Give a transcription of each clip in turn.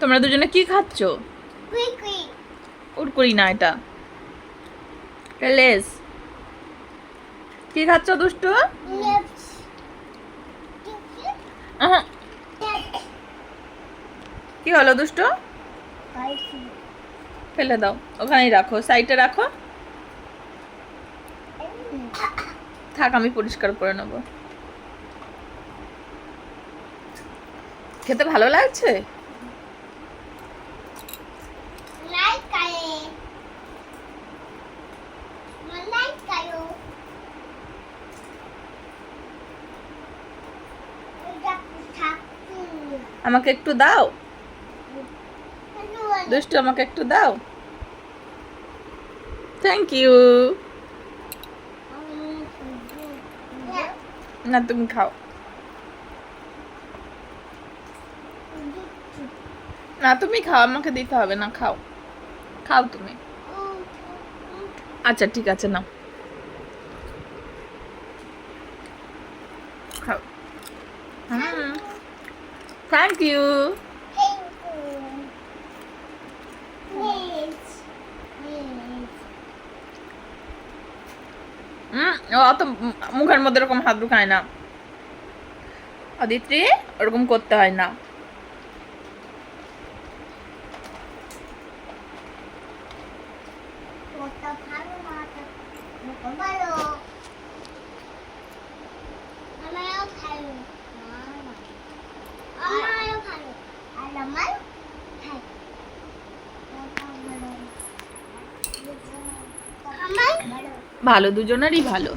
তোমরা দুজনে কি খাচ্ছ? কুই না এটা। লেস। কি খাচ্ছ দুষ্টু? কি হলো দুষ্টু? ফেলে দাও। ওখানেই রাখো। সাইডে রাখো। থাক আমি পরিষ্কার করে নেব। খেতে ভালো লাগছে? আমাকে একটু দাও। দুষ্টু আমাকে একটু দাও। থ্যাংক ইউ না তুমি খাও। না, তুমি খাও, আমাকে দিতে হবে না, খাও। খাও তুমি। আচ্ছা ঠিক আছে, নাও। খাও। থ্যাংক ইউ অত মুখের মধ্যে এরকম হাত ঢুকায় না। অদিত্রি ওরকম করতে হয় না। ভালো দুজনেরই ভালো।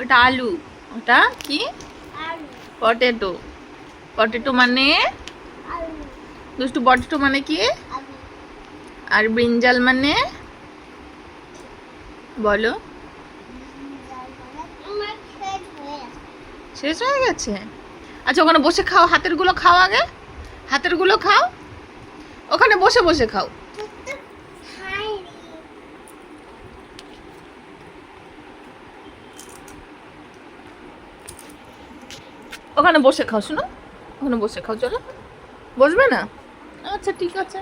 ওটা আলু। ওটা কি? পটেটো। পটেটো মানে? দুষ্টু পটেটো মানে কি? আর ব্রিঞ্জাল মানে? বলো। শেষ হয়ে গেছে। আচ্ছা ওখানে বসে খাও। হাতেরগুলো খাও আগে। হাতেরগুলো খাও। ওখানে বসে বসে খাও। ওখানে বসে খাও শুনো। ওখানে বসে খাও চলো। বসবে না? আচ্ছা ঠিক আছে।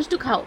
একটু খাও।